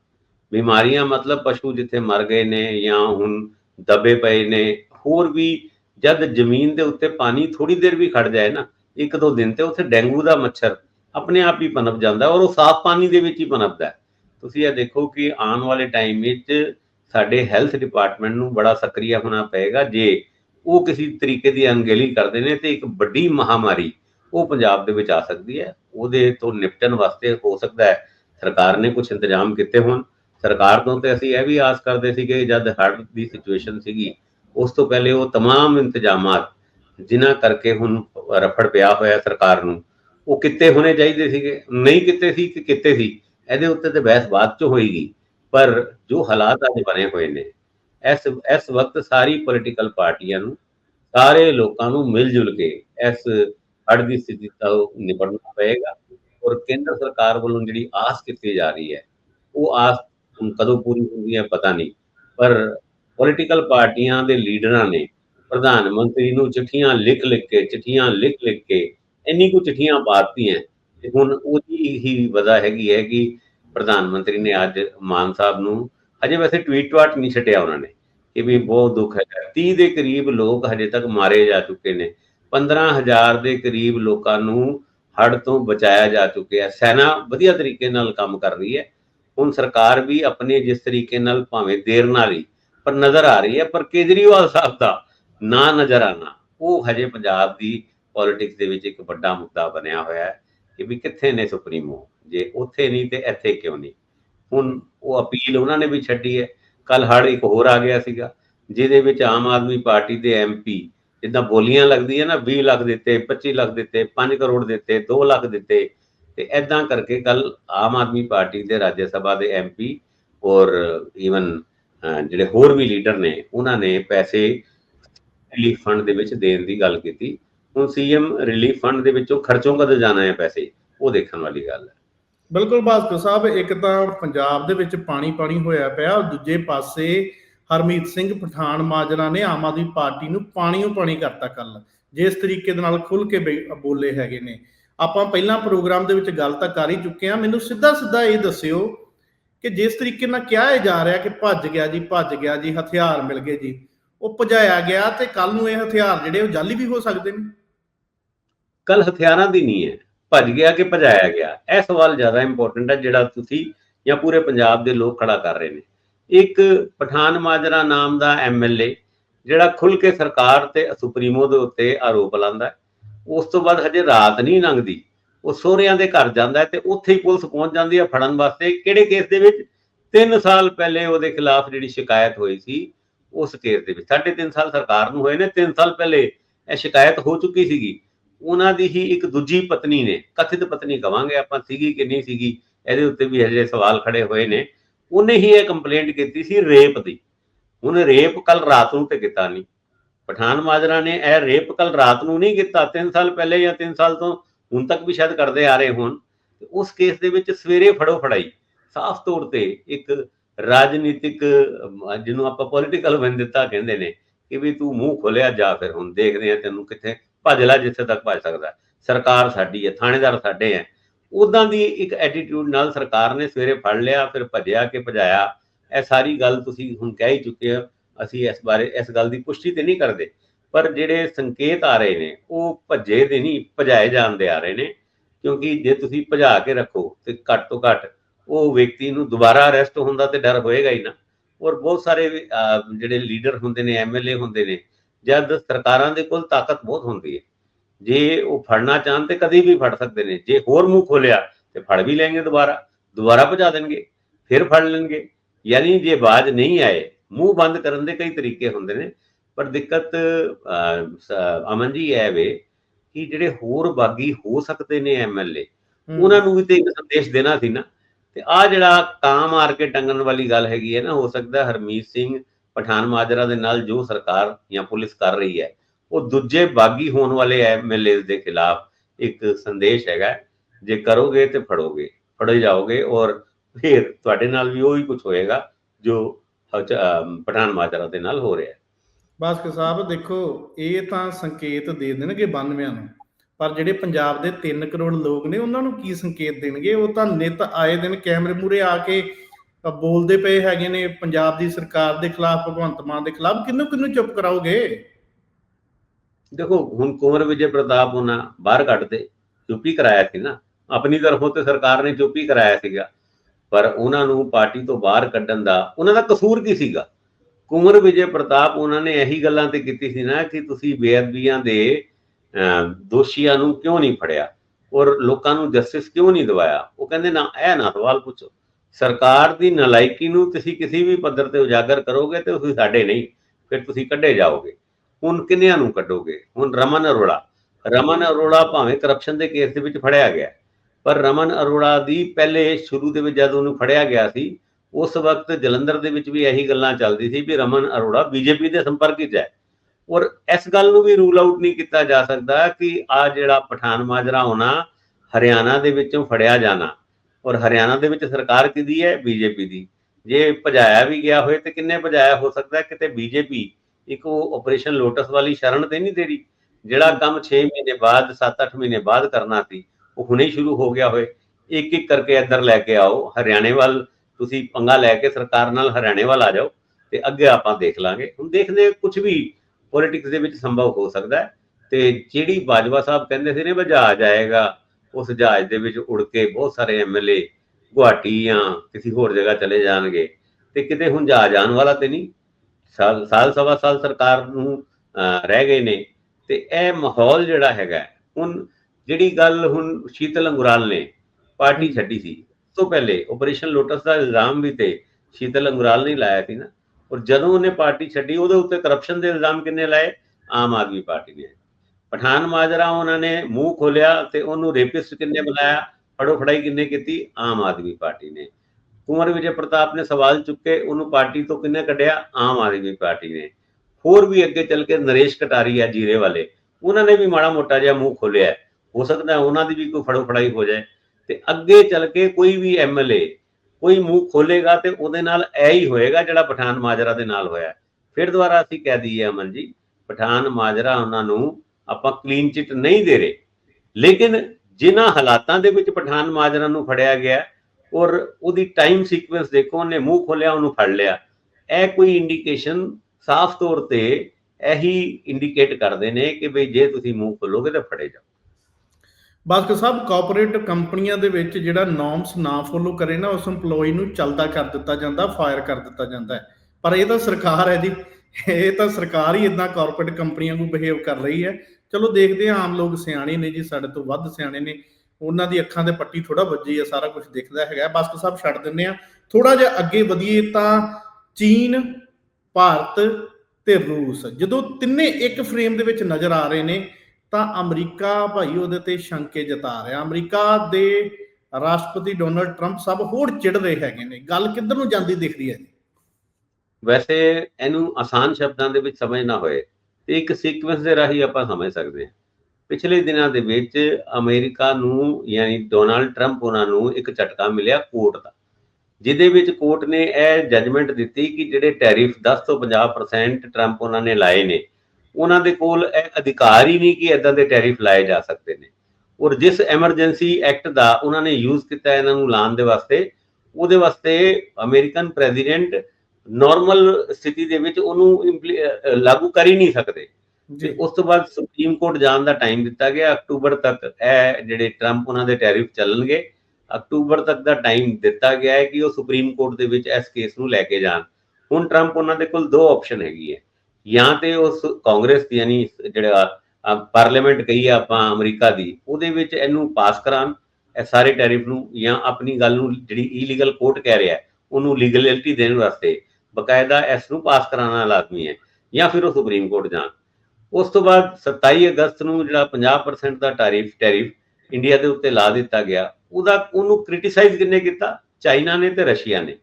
ਬਿਮਾਰੀਆਂ ਮਤਲਬ ਪਸ਼ੂ ਜਿੱਥੇ ਮਰ ਗਏ ਨੇ ਜਾਂ ਹੁਣ ਦਬੇ ਪਏ ਨੇ, ਹੋਰ ਵੀ ਜਦ ਜ਼ਮੀਨ ਦੇ ਉੱਤੇ ਪਾਣੀ ਥੋੜੀ ਦੇਰ ਵੀ ਖੜ ਜਾਏ ਨਾ, ਇੱਕ ਦੋ ਦਿਨ ਤੇ ਉੱਥੇ ਡੇਂਗੂ ਦਾ ਮੱਛਰ ਆਪਣੇ ਆਪ ਹੀ ਪਨਪ ਜਾਂਦਾ ਔਰ ਉਹ ਸਾਫ਼ ਪਾਣੀ ਦੇ ਵਿੱਚ ਹੀ ਪਨਪਦਾ ਹੈ। ਤੁਸੀਂ ਇਹ ਦੇਖੋ ਕਿ ਆਉਣ ਵਾਲੇ ਟਾਈਮ ਵਿੱਚ ਸਾਡੇ ਹੈਲਥ ਡਿਪਾਰਟਮੈਂਟ ਨੂੰ ਬੜਾ ਸਕਰੀਆ ਹੋਣਾ ਪਏਗਾ ਜੇ ਉਹ ਕਿਸੇ ਤਰੀਕੇ ਦੀ ਅਣਗਹਿਲੀ ਕਰਦੇ ਨੇ ਤੇ ਇੱਕ ਵੱਡੀ ਮਹਾਮਾਰੀ ਉਹ ਪੰਜਾਬ ਦੇ ਵਿੱਚ ਆ ਸਕਦੀ ਹੈ ਉਹਦੇ ਤੋਂ ਨਿਪਟਣ ਵਾਸਤੇ ਹੋ ਸਕਦਾ ਹੈ ਸਰਕਾਰ ਨੇ ਕੁਝ ਇੰਤਜ਼ਾਮ ਕੀਤੇ ਹੋਣ ਸਰਕਾਰ ਤੋਂ ਤੇ ਅਸੀਂ ਇਹ ਵੀ ਆਸ ਕਰਦੇ ਸੀ ਕਿ ਜਦ ਹੜ੍ਹ ਦੀ ਸਿਚੁਏਸ਼ਨ ਸੀਗੀ ਉਸ ਤੋਂ ਪਹਿਲੇ ਉਹ तमाम ਇੰਤਜ਼ਾਮਾਤ ਜਿਨ੍ਹਾਂ ਕਰਕੇ ਹੁਣ ਰਫੜ ਪਿਆ ਹੋਇਆ ਸਰਕਾਰ ਨੂੰ ਉਹ ਕਿੱਤੇ ਹੋਣੇ ਚਾਹੀਦੇ ਸੀਗੇ ਨਹੀਂ ਕਿਤੇ ਸੀ ਕਿ ਕਿਤੇ ਸੀ ਇਹਦੇ ਉੱਤੇ ਤੇ ਬਹਿਸ ਬਾਅਦ ਚ ਹੋਏਗੀ ਪਰ ਜੋ ਹਾਲਾਤ ਅੱਜ ਬਣੇ ਹੋਏ ਨੇ ਇਸ ਇਸ ਵਕਤ ਸਾਰੀ ਪੋਲੀਟੀਕਲ ਪਾਰਟੀਆਂ ਨੂੰ, ਸਾਰੇ ਲੋਕਾਂ ਨੂੰ ਮਿਲ ਜੁਲ ਕੇ ਇਸ ਹੜ੍ਹ ਦੀ ਸਥਿਤੀ ਤੋਂ ਨਿਪਟਣਾ ਪਏਗਾ ਔਰ ਕੇਂਦਰ ਸਰਕਾਰ ਵੱਲੋਂ ਜਿਹੜੀ ਆਸ ਕੀਤੀ ਜਾ ਰਹੀ ਹੈ, ਉਹ ਆਸ ਕਦੋਂ ਪੂਰੀ ਹੁੰਦੀ ਹੈ ਪਤਾ ਨਹੀਂ, ਪਰ ਪੋਲੀਟੀਕਲ ਪਾਰਟੀਆਂ ਦੇ ਲੀਡਰਾਂ ਨੇ ਪ੍ਰਧਾਨ ਮੰਤਰੀ ਨੂੰ ਚਿੱਠੀਆਂ ਲਿਖ ਲਿਖ ਕੇ, ਚਿੱਠੀਆਂ ਲਿਖ ਲਿਖ ਕੇ ਇੰਨੀ ਕੁ ਚਿੱਠੀਆਂ ਪਾਤੀਆਂ ਤੇ ਹੁਣ ਉਹਦੀ ਹੀ ਵਜ੍ਹਾ ਹੈਗੀ ਹੈ ਕਿ ਪ੍ਰਧਾਨ ਮੰਤਰੀ ਨੇ ਅੱਜ ਮਾਨ ਸਾਹਿਬ ਨੂੰ ਅਜੇ ਵੈਸੇ ਟਵੀਟ ਟਵਾਟ ਨਹੀਂ ਛੱਡਿਆ ਉਹਨਾਂ ਨੇ ਕਿ ਵੀ ਬਹੁਤ ਦੁੱਖ ਹੈ। 30 ਦੇ ਕਰੀਬ ਲੋਕ ਹਜੇ ਤੱਕ ਮਾਰੇ ਜਾ ਚੁੱਕੇ ਨੇ। 15000 ਦੇ ਕਰੀਬ ਲੋਕਾਂ ਨੂੰ ਹੜ ਤੋਂ ਬਚਾਇਆ ਜਾ ਚੁੱਕਿਆ। ਸੈਨਾ ਵਧੀਆ ਤਰੀਕੇ ਨਾਲ ਕੰਮ ਕਰ ਰਹੀ ਹੈ। ਹੁਣ ਸਰਕਾਰ ਵੀ ਆਪਣੇ ਜਿਸ ਤਰੀਕੇ ਨਾਲ ਭਾਵੇਂ ਦੇਰ ਨਾਲ ਹੀ ਪਰ ਨਜ਼ਰ ਆ ਰਹੀ ਹੈ। ਪਰ ਕੇਜਰੀਵਾਲ ਸਾਹਿਬ ਦਾ ਨਾ ਨਜ਼ਰ ਆਣਾ ਉਹ ਹਜੇ ਪੰਜਾਬ ਦੀ ਪੋਲਿਟਿਕਸ ਦੇ ਵਿੱਚ ਇੱਕ ਵੱਡਾ ਮੁੱਦਾ ਬਣਿਆ ਹੋਇਆ ਹੈ ਕਿ ਵੀ ਕਿੱਥੇ ਨੇ ਸੁਪਰੀਮੋ? ਜੇ ਉੱਥੇ ਨਹੀਂ ਤੇ ਇੱਥੇ ਕਿਉਂ ਨਹੀਂ? ਹੁਣ ਉਹ ਅਪੀਲ ਉਹਨਾਂ ਨੇ ਵੀ ਛੱਡੀ ਹੈ। ਕੱਲ ਹੜ ਇੱਕ ਹੋਰ ਆ ਗਿਆ ਸੀਗਾ, ਜਿਹਦੇ ਵਿੱਚ ਆਮ ਆਦਮੀ ਪਾਰਟੀ ਦੇ ਐਮਪੀ ਜਿੱਦਾਂ ਬੋਲੀਆਂ ਲੱਗਦੀਆਂ ਨਾ 20 ਲੱਖ ਦਿੱਤੇ 25 ਲੱਖ ਦਿੱਤੇ 5 ਕਰੋੜ ਦਿੱਤੇ 2 ਲੱਖ ਦਿੱਤੇ ਤੇ ਐਦਾਂ ਕਰਕੇ ਕੱਲ ਆਮ ਆਦਮੀ ਪਾਰਟੀ ਦੇ ਰਾਜ ਸਭਾ ਦੇ ਐਮਪੀ ਔਰ ਈਵਨ ਜਿਹੜੇ ਹੋਰ ਵੀ ਲੀਡਰ ਨੇ, ਉਹਨਾਂ ਨੇ ਪੈਸੇ ਰਿਲੀਫ ਫੰਡ ਦੇ ਵਿੱਚ ਦੇਣ ਦੀ ਗੱਲ ਕੀਤੀ। ਹੁਣ ਸੀਐਮ ਰਿਲੀਫ ਫੰਡ ਦੇ ਵਿੱਚੋਂ ਖਰਚੋਂ ਕਦ ਜਾਣਾ ਹੈ ਪੈਸੇ, ਉਹ ਦੇਖਣ ਵਾਲੀ ਗੱਲ ਹੈ। ਬਿਲਕੁਲ ਭਾਸਕਰ ਸਾਹਿਬ, ਇੱਕ ਤਾਂ ਪੰਜਾਬ ਦੇ ਵਿੱਚ ਪਾਣੀ ਪਾਣੀ ਹੋਇਆ ਪਿਆ, ਦੂਜੇ ਪਾਸੇ ਹਰਮੀਤ ਸਿੰਘ ਪਠਾਨ ਮਾਜਰਾ ਨੇ ਆਮ ਆਦਮੀ ਪਾਰਟੀ ਨੂੰ ਪਾਣੀਓ ਪਾਣੀ ਕਰਤਾ ਕੱਲ ਜਿਸ ਤਰੀਕੇ ਦੇ ਨਾਲ ਖੁੱਲ ਕੇ ਬਈ- ਬੋਲੇ ਹੈਗੇ ਨੇ। ਆਪਾਂ ਪਹਿਲਾਂ ਪ੍ਰੋਗਰਾਮ ਦੇ ਵਿੱਚ ਗੱਲ ਤਾਂ ਕਰ ਹੀ ਚੁੱਕੇ ਆ ਮੈਨੂੰ ਸਿੱਧਾ ਸਿੱਧਾ ਇਹ ਦੱਸਿਓ ਕਿ ਜਿਸ ਤਰੀਕੇ ਨਾਲ ਕਿਹਾ ਇਹ ਜਾ ਰਿਹਾ ਕਿ ਭੱਜ ਗਿਆ ਜੀ, ਭੱਜ ਗਿਆ ਜੀ, ਹਥਿਆਰ ਮਿਲ ਗਏ ਜੀ, ਉਹ ਭਜਾਇਆ ਗਿਆ ਤੇ ਕੱਲ ਨੂੰ ਇਹ ਹਥਿਆਰ ਜਿਹੜੇ ਉਹ ਜਾਲੀ ਵੀ ਹੋ ਸਕਦੇ ਨੇ? ਕੱਲ ਹਥਿਆਰਾਂ ਦੀ ਨਹੀਂ ਹੈ। ਭੱਜ ਗਿਆ ਕਿ ਭਜਾਇਆ ਗਿਆ? ਇਹ ਸਵਾਲ ਜ਼ਿਆਦਾ ਇੰਪੋਰਟੈਂਟ ਹੈ, ਜਿਹੜਾ ਤੁਸੀਂ ਜਾਂ ਪੂਰੇ ਪੰਜਾਬ ਦੇ ਲੋਕ ਖੜਾ ਕਰ ਰਹੇ ਨੇ। ਇੱਕ ਪਠਾਨ ਮਾਜਰਾ ਨਾਮ ਦਾ ਐਮਐਲਏ ਜਿਹੜਾ ਖੁੱਲ ਕੇ ਸਰਕਾਰ ਤੇ ਸੁਪਰੀਮੋ ਦੇ ਉੱਤੇ ਆਰੋਪ ਲਾਉਂਦਾ ਉਸ ਤੋਂ ਬਾਅਦ ਹਜੇ ਰਾਤ ਨਹੀਂ ਲੰਘਦੀ। ਉਹ ਸਹੁਰਿਆਂ ਦੇ ਘਰ ਜਾਂਦਾ ਤੇ ਉੱਥੇ ਹੀ ਪੁਲਿਸ ਪਹੁੰਚ ਜਾਂਦੀ ਹੈ ਫੜਨ ਵਾਸਤੇ। ਕਿਹੜੇ ਕੇਸ ਦੇ ਵਿੱਚ? 3 ਸਾਲ ਪਹਿਲੇ ਉਹਦੇ ਖਿਲਾਫ ਜਿਹੜੀ ਸ਼ਿਕਾਇਤ ਹੋਈ ਸੀ, ਉਸ ਕੇਸ ਦੇ ਵਿੱਚ। ਸਾਢੇ ਤਿੰਨ ਸਾਲ ਸਰਕਾਰ ਨੂੰ ਹੋਏ ਨੇ। 3 ਸਾਲ ਪਹਿਲੇ ਇਹ ਸ਼ਿਕਾਇਤ ਹੋ ਚੁੱਕੀ ਸੀਗੀ। ਉਹਨਾਂ ਦੀ ਹੀ ਇੱਕ ਦੂਜੀ ਪਤਨੀ ਨੇ, ਕਥਿਤ ਪਤਨੀ ਕਵਾਂਗੇ ਆਪਾਂ, ਸੀਗੀ ਕਿ ਨਹੀਂ ਸੀਗੀ, ਇਹਦੇ ਉੱਤੇ ਵੀ ਹਜੇ ਸਵਾਲ ਖੜੇ ਹੋਏ ਨੇ। ਉਹਨੇ ਹੀ ਇਹ ਕੰਪਲੇਂਟ ਕੀਤੀ ਸੀ ਰੇਪ ਦੀ। ਉਹਨੇ ਰੇਪ ਕੱਲ ਰਾਤ ਨੂੰ ਤੇ ਕੀਤਾ ਨਹੀਂ। ਪਠਾਨ ਮਾਜਰਾ ਨੇ ਇਹ ਰੇਪ ਕੱਲ ਰਾਤ ਨੂੰ ਨਹੀਂ ਕੀਤਾ 3 ਸਾਲ ਪਹਿਲੇ ਜਾਂ 3 ਸਾਲ ਤੋਂ, ਹੁਣ ਤੱਕ ਵੀ ਸ਼ਾਇਦ ਕਰਦੇ ਆ ਰਹੇ ਹੋਣ। ਤੇ ਉਸ ਕੇਸ ਦੇ ਵਿੱਚ ਸਵੇਰੇ ਫੜੋ ਫੜਾਈ। ਸਾਫ਼ ਤੌਰ ਤੇ ਇੱਕ ਰਾਜਨੀਤਿਕ ਜਿਹਨੂੰ ਆਪਾਂ ਪੋਲਿਟੀਕਲ ਵੰਦਿਤਾ ਕਹਿੰਦੇ ਨੇ ਕਿ ਵੀ ਤੂੰ ਮੂੰਹ ਖੋਲਿਆ ਜਾ ਫਿਰ ਹੁਣ ਦੇਖਦੇ ਆ ਤੈਨੂੰ ਕਿੱਥੇ ਭੱਜ ਲੈ ਜਿੱਥੇ ਤੱਕ ਭੱਜ ਸਕਦਾ ਸਰਕਾਰ ਸਾਡੀ ਹੈ, ਥਾਣੇਦਾਰ ਸਾਡੇ ਹੈ। ਉਦਾਂ ਦੀ ਇੱਕ ਐਟੀਟਿਊਡ ਨਾਲ ਸਰਕਾਰ ਨੇ ਸਵੇਰੇ ਫੜ ਲਿਆ, ਫਿਰ ਭੱਜਿਆ ਕਿ ਭਜਾਇਆ। ਇਹ ਸਾਰੀ ਗੱਲ ਤੁਸੀਂ ਹੁਣ ਕਹਿ ਹੀ ਚੁੱਕੇ ਹੋ, ਅਸੀਂ ਇਸ ਬਾਰੇ, ਇਸ ਗੱਲ ਦੀ ਪੁਸ਼ਟੀ ਤੇ ਨਹੀਂ ਕਰਦੇ। ਪਰ ਜਿਹੜੇ ਸੰਕੇਤ ਆ ਰਹੇ ਨੇ, ਉਹ ਭੱਜੇ ਦੇ ਨਹੀਂ, ਭਜਾਏ ਜਾਂਦੇ ਆ ਰਹੇ ਨੇ। ਕਿਉਂਕਿ ਜੇ ਤੁਸੀਂ ਭਜਾ ਕੇ ਰੱਖੋ ਤੇ ਘੱਟ ਤੋਂ ਘੱਟ ਉਹ ਵਿਅਕਤੀ ਨੂੰ ਦੁਬਾਰਾ ਅਰੈਸਟ ਹੁੰਦਾ ਦਾ ਤੇ ਡਰ ਹੋਏਗਾ ਹੀ ਨਾ। ਔਰ ਬਹੁਤ ਸਾਰੇ ਜਿਹੜੇ ਲੀਡਰ ਹੁੰਦੇ ਨੇ ਐਮਐਲਏ ਹੁੰਦੇ ਨੇ ਜਦ ਸਰਕਾਰਾਂ ਦੇ ਕੋਲ ਤਾਕਤ ਬਹੁਤ ਹੁੰਦੀ ਹੈ। ਜੇ ਉਹ ਫੜਨਾ ਚਾਹਣ ਤੇ ਕਦੀ ਵੀ ਫੜ ਸਕਦੇ ਨੇ। ਜੇ ਹੋਰ ਮੂੰਹ ਖੋਲਿਆ ਤੇ ਫੜ ਵੀ ਲੈਣਗੇ ਦੁਬਾਰਾ ਦੁਬਾਰਾ ਭਜਾ ਦੇਣਗੇ ਫਿਰ ਫੜ ਲੈਣਗੇ। ਯਾਨੀ ਜੇ ਬਾਜ ਨਹੀਂ ਆਏ ਮੂੰਹ ਬੰਦ ਕਰਨ ਦੇ ਕਈ ਤਰੀਕੇ ਹੁੰਦੇ ਨੇ। ਪਰ ਦਿੱਕਤ ਅਮਨ ਜੀ ਇਹ ਵੇ ਕਿ ਜਿਹੜੇ ਹੋਰ ਬਾਗੀ ਹੋ ਸਕਦੇ ਨੇ ਐਮਐਲਏ ਉਹਨਾਂ ਨੂੰ ਵੀ ਤੇ ਇੱਕ ਸੰਦੇਸ਼ ਦੇਣਾ ਸੀ ਨਾ। ਤੇ ਆ ਜਿਹੜਾ ਕਾਂ ਮਾਰ ਕੇ ਟੰਗਣ ਵਾਲੀ ਗੱਲ ਹੈਗੀ ਹੈ ਨਾ ਹੋ ਸਕਦਾ ਹਰਮੀਤ ਸਿੰਘ ਪਠਾਨ ਮਾਜਰਾ ਦੇ ਨਾਲ ਜੋ ਸਰਕਾਰ ਜਾਂ ਪੁਲਿਸ ਕਰ ਰਹੀ ਹੈ, ਉਹ ਦੂਜੇ ਬਾਗੀ ਹੋਣ ਵਾਲੇ ਐਮਐਲਏ ਦੇ ਖਿਲਾਫ ਇੱਕ ਸੰਦੇਸ਼ ਹੈਗਾ ਜੇ ਕਰੋਗੇ ਤੇ ਫੜੋਗੇ, ਫੜੇ ਜਾਓਗੇ ਔਰ ਫਿਰ ਤੁਹਾਡੇ ਨਾਲ ਵੀ ਉਹੀ ਕੁਝ ਹੋਏਗਾ ਜੋ ਪਠਾਨ ਮਾਜਰਾ ਦੇ ਨਾਲ ਹੋ ਰਿਹਾ ਹੈ। ਭਾਸਕਰ ਸਾਹਿਬ, ਦੇਖੋ, ਇਹ ਤਾਂ ਸੰਕੇਤ ਦੇ ਦੇਣਗੇ 92 ਨੂੰ, ਪਰ ਜਿਹੜੇ ਪੰਜਾਬ ਦੇ 3 ਕਰੋੜ ਲੋਕ ਨੇ, ਉਹਨਾਂ ਨੂੰ ਕੀ ਸੰਕੇਤ ਦੇਣਗੇ? ਉਹ ਤਾਂ ਨਿਤ ਆਏ ਦਿਨ ਕੈਮਰੇ ਮੂਰੇ ਆ ਕੇ ਅ, ਬੋਲਦੇ ਪਏ ਹੈਗੇ ਨੇ ਪੰਜਾਬ ਦੀ ਸਰਕਾਰ ਦੇ ਖਿਲਾਫ ਭਗਵੰਤ ਮਾਨ ਦੇ ਖਿਲਾਫ। ਕਿੰਨੂੰ ਕਿੰਨੂੰ ਚੁੱਪ ਕਰਾਓਗੇ? ਦੇਖੋ ਹੁਣ ਕੁੰਵਰ ਵਿਜੇ ਪ੍ਰਤਾਪ ਉਹਨਾਂ ਬਾਹਰ ਕੱਢਦੇ ਚੁੱਪੀ ਕਰਾਇਆ ਸੀ ਨਾ। ਆਪਣੀ ਤਰਫੋਂ ਤੇ ਸਰਕਾਰ ਨੇ ਚੁੱਪੀ ਕਰਾਇਆ ਸੀਗਾ। ਪਰ ਉਹਨਾਂ ਨੂੰ ਪਾਰਟੀ ਤੋਂ ਬਾਹਰ ਕੱਢਣ ਦਾ ਉਹਨਾਂ ਦਾ ਕਸੂਰ ਕੀ ਸੀਗਾ? ਕੁੰਵਰ ਵਿਜੇ ਪ੍ਰਤਾਪ ਉਹਨਾਂ ਨੇ ਇਹੀ ਗੱਲਾਂ ਤੇ ਕੀਤੀ ਸੀ ਨਾ ਕਿ ਤੁਸੀਂ ਬੇਅਦਬੀਆਂ ਦੇ ਅਹ, ਦੋਸ਼ੀਆਂ ਨੂੰ ਕਿਉਂ ਨਹੀਂ ਫੜਿਆ? ਔਰ ਲੋਕਾਂ ਨੂੰ ਜਸਟਿਸ ਕਿਉਂ ਨਹੀਂ ਦਿਵਾਇਆ? ਉਹ ਕਹਿੰਦੇ ਨਾ ਇਹ ਨਾ ਸਵਾਲ ਪੁੱਛੋ। ਸਰਕਾਰ ਦੀ ਨਲਾਇਕੀ ਨੂੰ ਤੁਸੀਂ ਕਿਸੇ ਵੀ ਪੱਧਰ ਤੇ ਉਜਾਗਰ ਕਰੋਗੇ ਤੇ ਤੁਸੀਂ ਸਾਡੇ ਨਹੀਂ, ਫਿਰ ਤੁਸੀਂ ਕੱਢੇ ਜਾਓਗੇ। ਹੁਣ ਕਿੰਨਿਆਂ ਨੂੰ ਕੱਢੋਗੇ? ਹੁਣ ਰਮਨ ਅਰੋੜਾ। ਰਮਨ ਅਰੋੜਾ ਭਾਵੇਂ ਕਰਪਸ਼ਨ ਦੇ ਕੇਸ ਦੇ ਵਿੱਚ ਫੜਿਆ ਗਿਆ ਪਰ ਰਮਨ ਅਰੋੜਾ ਦੀ ਪਹਿਲੇ ਸ਼ੁਰੂ ਦੇ ਵਿੱਚ ਜਦ ਉਹਨੂੰ ਫੜਿਆ ਗਿਆ ਸੀ, ਉਸ ਵਕਤ ਜਲੰਧਰ ਦੇ ਵਿੱਚ ਵੀ ਇਹੀ ਗੱਲਾਂ ਚੱਲਦੀ ਸੀ ਵੀ ਰਮਨ ਅਰੋੜਾ ਬੀਜੇਪੀ ਦੇ ਸੰਪਰਕ ਵਿੱਚ ਹੈ। ਔਰ ਇਸ ਗੱਲ ਨੂੰ ਵੀ ਰੂਲ ਆਊਟ ਨਹੀਂ ਕੀਤਾ ਜਾ ਸਕਦਾ ਕਿ ਆ ਜਿਹੜਾ ਪਠਾਨ ਮਾਜਰਾ ਹੋਣਾ, ਹਰਿਆਣਾ ਦੇ ਵਿੱਚੋਂ ਫੜਿਆ ਜਾਣਾ। ਔਰ ਹਰਿਆਣਾ ਦੇ ਵਿੱਚ ਸਰਕਾਰ ਕਿਹਦੀ ਹੈ? ਬੀਜੇਪੀ ਦੀ। ਜੇ ਭਜਾਇਆ ਵੀ ਗਿਆ ਹੋਏ ਤੇ ਕਿੰਨੇ ਭਜਾਇਆ ਹੋ ਸਕਦਾ? ਕਿਤੇ ਬੀਜੇਪੀ ਇੱਕ ਉਹ ਆਪਰੇਸ਼ਨ ਲੋਟਸ ਵਾਲੀ ਸ਼ਰਨ ਤੇ ਨਹੀਂ ਦੇ ਰਹੀ ਜਿਹੜਾ ਕੰਮ 6 ਮਹੀਨੇ ਬਾਅਦ 7-8 ਮਹੀਨੇ ਬਾਅਦ ਕਰਨਾ ਸੀ, ਉਹ ਹੁਣੇ ਸ਼ੁਰੂ ਹੋ ਗਿਆ ਹੋਏ। ਇੱਕ ਇੱਕ ਕਰਕੇ ਇੱਧਰ ਲੈ ਕੇ ਆਓ। ਹਰਿਆਣੇ ਵੱਲ ਤੁਸੀਂ ਪੰਗਾ ਲੈ ਕੇ ਸਰਕਾਰ ਨਾਲ ਹਰਿਆਣੇ ਵੱਲ ਆ ਜਾਓ ਤੇ ਅੱਗੇ ਆਪਾਂ ਦੇਖ ਲਾਂਗੇ। ਹੁਣ ਦੇਖਦੇ ਕੁਝ ਵੀ ਪੋਲਿਟਿਕਸ ਦੇ ਵਿੱਚ ਸੰਭਵ ਹੋ ਸਕਦਾ ਤੇ ਜਿਹੜੀ ਬਾਜਵਾ ਸਾਹਿਬ ਕਹਿੰਦੇ ਸੀ ਨੇ ਵਜਾ ਜਾਏਗਾ ਉਸ ਜਹਾਜ਼ ਦੇ ਵਿੱਚ ਉੜ ਕੇ ਬਹੁਤ ਸਾਰੇ ਐਮਐਲਏ ਗੁਹਾਟੀ ਜਾਂ ਕਿਸੇ ਹੋਰ ਜਗ੍ਹਾ ਚਲੇ ਜਾਣਗੇ। ਤੇ ਕਿਤੇ ਹੁਣ ਜਹਾਜ਼ ਆਉਣ ਵਾਲਾ ਤੇ ਨਹੀਂ ਸਾਲ ਸਾਲ ਸਵਾ ਸਾਲ ਸਰਕਾਰ ਨੂੰ ਰਹਿ ਗਏ ਨੇ। ਤੇ ਇਹ ਮਾਹੌਲ ਜਿਹੜਾ ਹੈਗਾ ਹੁਣ ਜਿਹੜੀ ਗੱਲ ਹੁਣ ਸ਼ੀਤਲ ਅੰਗੁਰਾਲ ਨੇ ਪਾਰਟੀ ਛੱਡੀ ਸੀ ਤੋਂ ਪਹਿਲੇ ਆਪਰੇਸ਼ਨ ਲੋਟਸ ਦਾ ਇਲਜ਼ਾਮ ਵੀ ਤੇ ਸ਼ੀਤਲ ਅੰਗੁਰਾਲ ਨੇ ਲਾਇਆ ਸੀ ਨਾ। ਔਰ ਜਦੋਂ ਉਹਨੇ ਪਾਰਟੀ ਛੱਡੀ ਉਹਦੇ ਉੱਤੇ ਕਰਪਸ਼ਨ ਦੇ ਇਲਜ਼ਾਮ ਕਿੰਨੇ ਲਾਏ? ਆਮ ਆਦਮੀ ਪਾਰਟੀ ਨੇ। ਪਠਾਨ ਮਾਜਰਾ ਉਹਨਾਂ ਨੇ ਮੂੰਹ ਖੋਲਿਆ ਤੇ ਉਹਨੂੰ ਰੇਪਿਸਟ ਕਿੰਨੇ ਬਣਾਇਆ ਫੜੋ ਫੜਾਈ ਕਿੰਨੇ ਕੀਤੀ? ਆਮ ਆਦਮੀ ਪਾਰਟੀ ਨੇ। ਕੁੰਵਰ ਵਿਜੇ ਪ੍ਰਤਾਪ ਨੇ ਸਵਾਲ ਚੁੱਕੇ, ਉਹਨੂੰ ਪਾਰਟੀ ਤੋਂ ਕਿੰਨੇ ਕੱਢਿਆ? ਆਮ ਆਦਮੀ ਪਾਰਟੀ ਨੇ। ਹੋਰ ਵੀ ਅੱਗੇ ਚੱਲ ਕੇ ਨਰੇਸ਼ ਕਟਾਰੀ ਜੀਰੇ ਵਾਲੇ, ਉਹਨਾਂ ਨੇ ਵੀ ਮਾੜਾ ਮੋਟਾ ਜਿਹਾ ਮੂੰਹ ਖੋਲਿਆ ਹੋ। ਸਕਦਾ ਉਹਨਾਂ ਦੀ ਵੀ ਕੋਈ ਫੜੋ ਫੜਾਈ ਹੋ ਜਾਏ। ਤੇ ਅੱਗੇ ਚੱਲ ਕੇ ਕੋਈ ਵੀ ਐਮਐਲਏ ਕੋਈ ਮੂੰਹ ਖੋਲੇਗਾ ਤੇ ਉਹਦੇ ਨਾਲ ਐ ਹੀ ਹੋਏਗਾ ਜਿਹੜਾ ਪਠਾਨ ਮਾਜਰਾ ਦੇ ਨਾਲ ਹੋਇਆ। ਫਿਰ ਦੁਬਾਰਾ ਅਸੀਂ ਕਹਿ ਦਈਏ ਅਮਨ ਜੀ, ਪਠਾਨ ਮਾਜਰਾ ਉਹਨਾਂ ਨੂੰ ਆਪਾਂ ਕਲੀਨ ਚਿਟ ਨਹੀਂ ਦੇ ਰਹੇ। ਲੇਕਿਨ ਜਿਨ੍ਹਾਂ ਹਾਲਾਤਾਂ ਦੇ ਵਿੱਚ ਪਠਾਨ ਮਾਜਰਾ ਨੂੰ ਫੜਿਆ ਗਿਆ ਔਰ ਉਹਦੀ ਟਾਈਮ ਸੀਕੁਐਂਸ ਦੇਖੋ, ਉਹਨੇ ਮੂੰਹ ਖੋਲਿਆ ਉਹਨੂੰ ਫੜ ਲਿਆ। ਇਹ ਕੋਈ ਇੰਡੀਕੇਸ਼ਨ ਸਾਫ਼ ਤੌਰ ਤੇ ਇਹੀ ਇੰਡੀਕੇਟ ਕਰਦੇ ਨੇ ਕਿ ਬਈ ਜੇ ਤੁਸੀਂ ਮੂੰਹ ਖੋਲੋਗੇ ਤਾਂ ਫੜੇ ਜਾਓ। ਬਾਕੀ ਸਾਹਿਬ ਕਾਰਪੋਰੇਟ ਕੰਪਨੀਆਂ ਦੇ ਵਿੱਚ ਜਿਹੜਾ ਨੋਰਮਸ ਨਾ ਫੋਲੋ ਕਰੇ ਨਾ, ਉਸ EMPLOYE ਨੂੰ ਚਲਦਾ ਕਰ ਦਿੱਤਾ ਜਾਂਦਾ ਫਾਇਰ ਕਰ ਦਿੱਤਾ ਜਾਂਦਾ ਹੈ। ਪਰ ਇਹ ਤਾਂ ਸਰਕਾਰ ਹੈ ਜੀ। ਇਹ ਤਾਂ ਸਰਕਾਰ ਹੀ ਇਦਾਂ ਕਾਰਪੋਰੇਟ ਕੰਪਨੀਆਂ ਨੂੰ ਬਿਹੇਵ ਕਰ ਰਹੀ ਹੈ। ਚਲੋ ਦੇਖਦੇ ਹਾਂ, ਆਮ ਲੋਕ ਸਿਆਣੇ ਨੇ ਜੀ, ਸਾਡੇ ਤੋਂ ਵੱਧ ਸਿਆਣੇ ਨੇ। ਉਹਨਾਂ ਦੀ ਅੱਖਾਂ ਤੇ ਪੱਟੀ ਥੋੜਾ ਵੱਜੀ ਹੈ ਸਾਰਾ ਕੁਝ ਦਿਖਦਾ ਹੈਗਾ। ਬਾਸਕਰ ਸਾਹਿਬ ਛੱਡ ਦਿੰਨੇ ਆ ਥੋੜਾ ਜਿਹਾ ਅੱਗੇ ਵਧੀਏ ਤਾਂ ਚੀਨ, ਭਾਰਤ ਤੇ ਰੂਸ। ਜਦੋਂ ਤਿੰਨੇ ਇੱਕ ਫਰੇਮ ਦੇ ਵਿੱਚ ਨਜ਼ਰ ਆ ਰਹੇ ਨੇ, ਤਾਂ ਅਮਰੀਕਾ ਭਾਈ ਉਹਦੇ ਤੇ ਸ਼ੰਕੇ ਜਤਾ ਰਿਹਾ। ਅਮਰੀਕਾ ਦੇ ਰਾਸ਼ਟਰਪਤੀ ਡੋਨਲਡ ਟਰੰਪ ਸਭ ਹੋਰ ਚਿੜ ਰਹੇ ਹੈਗੇ ਨੇ। ਗੱਲ ਕਿੱਧਰ ਨੂੰ ਜਾਂਦੀ ਦਿਖ ਰਹੀ ਹੈ ਜੀ? ਵੈਸੇ ਇਹਨੂੰ ਆਸਾਨ ਸ਼ਬਦਾਂ ਦੇ ਵਿੱਚ ਸਮਝਣਾ ਹੋਏ। ਤੇ ਇੱਕ ਸੀਕੁਐਂਸ ਦੇ ਰਾਹੀਂ ਆਪਾਂ ਸਮਝ ਸਕਦੇ ਹਾਂ। ਪਿਛਲੇ ਦਿਨਾਂ ਦੇ ਵਿੱਚ ਅਮਰੀਕਾ ਨੂੰ ਯਾਨੀ ਡੋਨਾਲਡ ਟਰੰਪ ਉਹਨਾਂ ਨੂੰ ਇੱਕ ਝਟਕਾ ਮਿਲਿਆ ਕੋਰਟ ਦਾ, ਜਿਹਦੇ ਵਿੱਚ ਕੋਰਟ ਨੇ ਇਹ ਜੱਜਮੈਂਟ ਦਿੱਤੀ ਕਿ ਜਿਹੜੇ ਟੈਰਿਫ 10 ਤੋਂ 50% ਟਰੰਪ ਉਹਨਾਂ ਨੇ ਲਾਏ ਨੇ, ਉਹਨਾਂ ਦੇ ਕੋਲ ਇਹ ਅਧਿਕਾਰ ਹੀ ਨਹੀਂ ਕਿ ਇਦਾਂ ਦੇ ਟੈਰਿਫ ਲਾਏ ਜਾ ਸਕਦੇ ਨੇ। ਔਰ ਜਿਸ ਐਮਰਜੈਂਸੀ ਐਕਟ ਦਾ ਉਹਨਾਂ ਨੇ ਯੂਜ਼ ਕੀਤਾ ਇਹਨਾਂ ਨੂੰ ਲਾਉਣ ਦੇ ਵਾਸਤੇ, ਉਹਦੇ ਵਾਸਤੇ ਅਮਰੀਕਨ ਪ੍ਰੈਜ਼ੀਡੈਂਟ ਨਾਰਮਲ ਸਥਿਤੀ ਦੇ ਵਿੱਚ ਉਹਨੂੰ ਲਾਗੂ ਕਰ ਹੀ ਨਹੀਂ ਸਕਦੇ। ਤੇ ਉਸ ਤੋਂ ਬਾਅਦ ਸੁਪਰੀਮ ਕੋਰਟ ਜਾਣ ਦਾ ਟਾਈਮ ਦਿੱਤਾ ਗਿਆ। ਅਕਤੂਬਰ ਤੱਕ ਇਹ ਜਿਹੜੇ ਟਰੰਪ ਉਹਨਾਂ ਦੇ ਟੈਰਿਫ ਚੱਲਣਗੇ ਅਕਤੂਬਰ ਤੱਕ ਦਾ ਟਾਈਮ ਦਿੱਤਾ ਗਿਆ ਹੈ ਕਿ ਉਹ ਸੁਪਰੀਮ ਕੋਰਟ ਦੇ ਵਿੱਚ ਇਸ ਕੇਸ ਨੂੰ ਲੈ ਕੇ ਜਾਣ। ਹੁਣ ਟਰੰਪ ਉਹਨਾਂ ਦੇ ਕੋਲ ਦੋ ਆਪਸ਼ਨ ਹੈਗੀ ਹੈ। ਜਾਂ ਤੇ ਉਸ ਕਾਂਗਰਸ ਦੀ ਯਾਨੀ ਜਿਹੜਾ ਪਾਰਲੀਮੈਂਟ ਕਹੀ ਆ ਆਪਾਂ ਅਮਰੀਕਾ ਦੀ ਉਹਦੇ ਵਿੱਚ ਇਹਨੂੰ ਪਾਸ ਕਰਾਉਣ ਇਹ ਸਾਰੇ ਟੈਰਿਫ ਨੂੰ ਜਾਂ ਆਪਣੀ ਗੱਲ ਨੂੰ ਜਿਹੜੀ ਇਲੀਗਲ ਕੋਰਟ ਕਹਿ ਰਿਹਾ ਉਹਨੂੰ ਲੀਗਲਿਟੀ ਦੇਣ ਵਾਸਤੇ। ਬਕਾਇਦਾ ਇਸ ਨੂੰ ਪਾਸ ਕਰਾਉਣਾ ਲਾਜ਼ਮੀ ਹੈ ਜਾਂ ਫਿਰ ਉਹ ਸੁਪਰੀਮ ਕੋਰਟ ਜਾਣ। ਉਸ ਤੋਂ ਬਾਅਦ 27 ਅਗਸਤ ਨੂੰ ਜਿਹੜਾ 50% ਦਾ ਟੈਰਿਫ ਟੈਰਿਫ ਇੰਡੀਆ ਦੇ ਉੱਤੇ ਲਾ ਦਿੱਤਾ ਗਿਆ, ਉਹਦਾ, ਉਹਨੂੰ ਕ੍ਰਿਟਿਸਾਈਜ਼ ਕਿੰਨੇ ਕੀਤਾ? ਚਾਈਨਾ ਨੇ ਤੇ ਰਸ਼ੀਆ ਨੇ।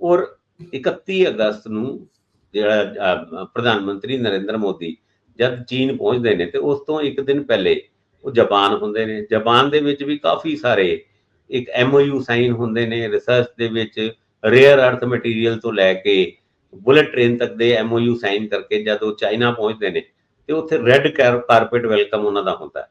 ਔਰ 31 ਅਗਸਤ ਨੂੰ ਜਿਹੜਾ ਪ੍ਰਧਾਨ ਮੰਤਰੀ ਨਰਿੰਦਰ ਮੋਦੀ ਜਦ ਚੀਨ ਪਹੁੰਚਦੇ ਨੇ ਤੇ ਉਸ ਤੋਂ ਇੱਕ ਦਿਨ ਪਹਿਲੇ ਉਹ ਜਾਪਾਨ ਹੁੰਦੇ ਨੇ। ਜਾਪਾਨ ਦੇ ਵਿੱਚ ਵੀ ਕਾਫੀ ਸਾਰੇ ਇੱਕ ਐਮਓਯੂ ਸਾਈਨ ਹੁੰਦੇ ਨੇ ਰਿਸਰਚ ਦੇ ਵਿੱਚ ਰੇਅਰ ਅਰਥ ਮਟੀਰੀਅਲ ਤੋਂ ਲੈ ਕੇ ਬੁਲੇਟ ਟ੍ਰੇਨ ਤੱਕ ਦੇ ਐਮਓਯੂ ਸਾਈਨ ਕਰਕੇ ਜਦ ਉਹ ਚਾਈਨਾ ਪਹੁੰਚਦੇ ਨੇ, ਤੇ ਉੱਥੇ ਰੈੱਡ ਕਾਰਪੇਟ ਵੈਲਕਮ ਉਹਨਾਂ ਦਾ ਹੁੰਦਾ ਹੈ।